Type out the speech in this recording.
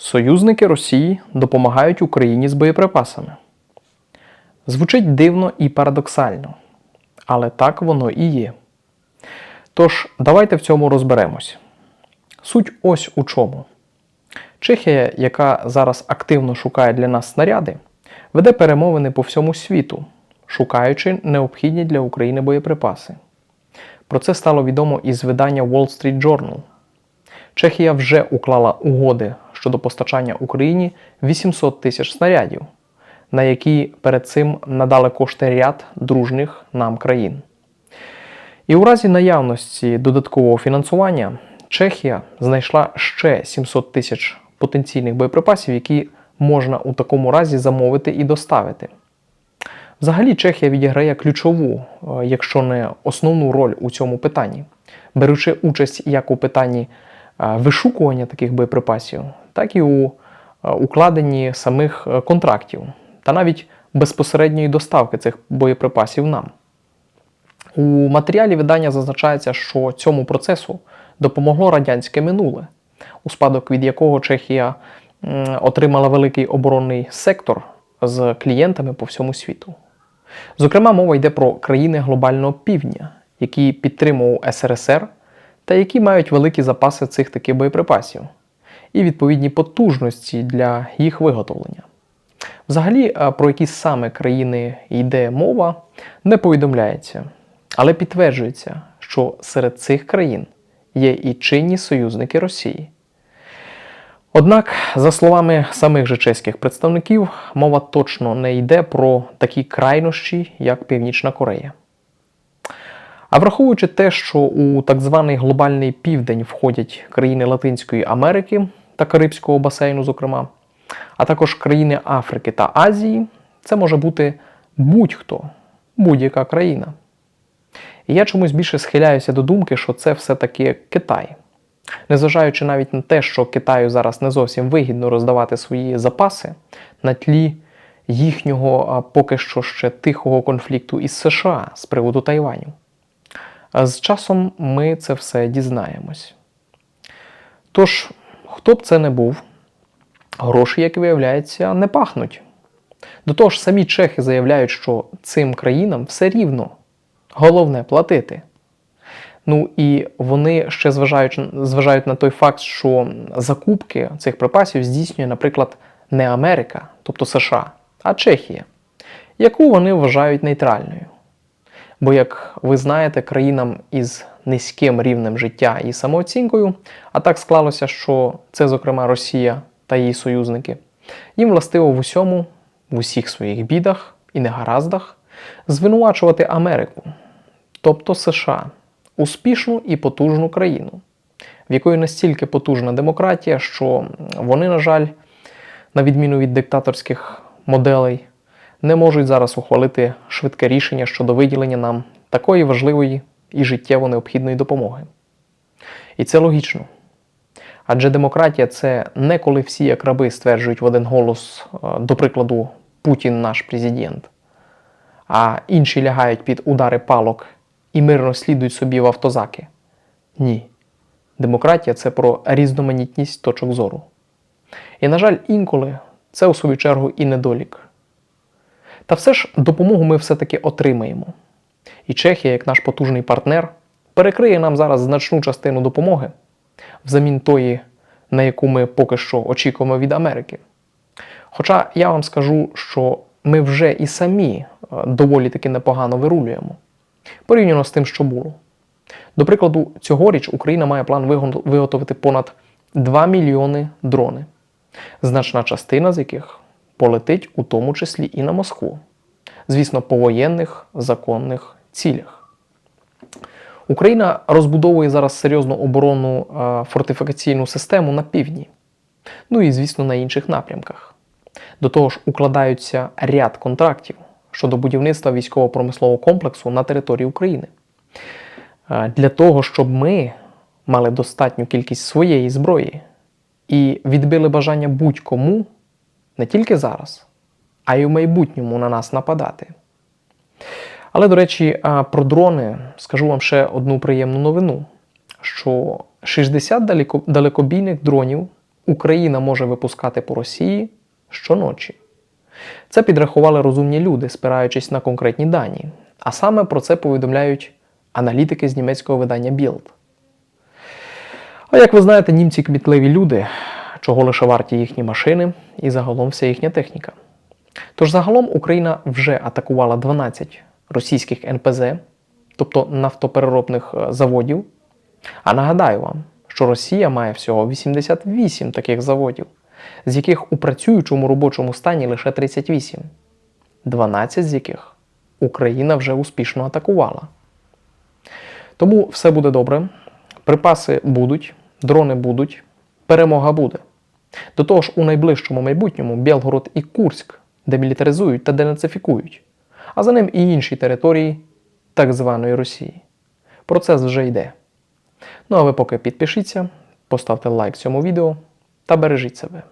Союзники Росії допомагають Україні з боєприпасами. Звучить дивно і парадоксально, але так воно і є. Тож, давайте в цьому розберемось. Суть ось у чому. Чехія, яка зараз активно шукає для нас снаряди, веде перемовини по всьому світу, шукаючи необхідні для України боєприпаси. Про це стало відомо із видання Wall Street Journal. Чехія вже уклала угоди щодо постачання Україні 800 тисяч снарядів, на які перед цим надали кошти ряд дружних нам країн. І у разі наявності додаткового фінансування Чехія знайшла ще 700 тисяч потенційних боєприпасів, які можна у такому разі замовити і доставити. Взагалі, Чехія відіграє ключову, е, якщо не основну роль у цьому питанні, беручи участь як у питанні е, вишукування таких боєприпасів, так і у е, укладенні самих е, контрактів та навіть безпосередньої доставки цих боєприпасів нам. У матеріалі видання зазначається, що цьому процесу допомогло радянське минуле, у спадок від якого Чехія отримала великий оборонний сектор з клієнтами по всьому світу. Зокрема, мова йде про країни глобального півдня, які підтримував СРСР та які мають великі запаси цих таких боєприпасів і відповідні потужності для їх виготовлення. Взагалі, е, про які саме країни йде мова, не повідомляється, але підтверджується, що серед цих країн є і чинні союзники Росії. Однак, за словами самих же чеських представників, мова точно не йде про такі крайнощі, як Північна Корея. А враховуючи те, що у так званий глобальний південь входять країни Латинської Америки та Карибського басейну, зокрема, а також країни Африки та Азії, це може бути будь-хто, будь-яка країна. І я чомусь більше схиляюся до думки, що це все-таки Китай. Незважаючи навіть на те, що Китаю зараз не зовсім вигідно роздавати свої запаси на тлі їхнього поки що ще тихого конфлікту із США з приводу Тайваню. З часом ми це все дізнаємось. Тож, хто б це не був, гроші, як виявляється, не пахнуть. До того ж, самі чехи заявляють, що цим країнам все рівно. Головне платити. Ну і вони ще зважають, зважають на той факт, що закупки цих припасів здійснює, наприклад, не Америка, тобто США, а Чехія, яку вони вважають нейтральною. Бо, як ви знаєте, країнам із низьким рівнем життя і самооцінкою, а так склалося, що це, зокрема, Росія та її союзники, їм властиво в усьому, в усіх своїх бідах і негараздах, звинувачувати Америку, тобто США, успішну і потужну країну, в якої настільки потужна демократія, що вони, на жаль, на відміну від диктаторських моделей, не можуть зараз ухвалити швидке рішення щодо виділення нам такої важливої і життєво необхідної допомоги. І це логічно. Адже демократія це не коли всі як раби стверджують в один голос, е, до прикладу, Путін наш президент, а інші лягають під удари палок і мирно слідують собі в автозаки. Ні. Демократія це про різноманітність точок зору. І, на жаль, інколи це у свою чергу і недолік. Та все ж допомогу ми все-таки отримаємо. І Чехія, як наш потужний партнер, перекриє нам зараз значну частину допомоги взамін тої, на яку ми поки що очікуємо від Америки. Хоча я вам скажу, що ми вже і самі е, доволі таки непогано вирулюємо порівняно з тим, що було. До прикладу, цьогоріч Україна має план виго- виготовити понад 2 мільйони дрони, значна частина з яких полетить у тому числі і на Москву. Звісно, по воєнних законних цілях. Україна розбудовує зараз серйозну оборонну е, фортифікаційну систему на півдні, ну і, звісно, на інших напрямках. До того ж, укладаються ряд контрактів щодо будівництва військово-промислового комплексу на території України. Е, Для того, щоб ми мали достатню кількість своєї зброї і відбили бажання будь-кому не тільки зараз, а й у майбутньому на нас нападати. Але, до речі, про дрони скажу вам ще одну приємну новину: що 60 далекобійних дронів Україна може випускати по Росії щоночі. Це підрахували розумні люди, спираючись на конкретні дані. А саме про це повідомляють аналітики з німецького видання Bild. А як ви знаєте, німці кмітливі люди, чого лише варті їхні машини і загалом вся їхня техніка. Тож загалом Україна вже атакувала 12 російських НПЗ, тобто нафтопереробних е, заводів. А нагадаю вам, що Росія має всього 88 таких заводів, з яких у працюючому робочому стані лише 38, 12 з яких Україна вже успішно атакувала. Тому все буде добре, припаси будуть, дрони будуть, перемога буде. До того ж, у найближчому майбутньому Білгород і Курськ демілітаризують та денацифікують, а за ним і інші території так званої Росії. Процес вже йде. Ну а ви поки підпишіться, поставте лайк цьому відео та бережіть себе.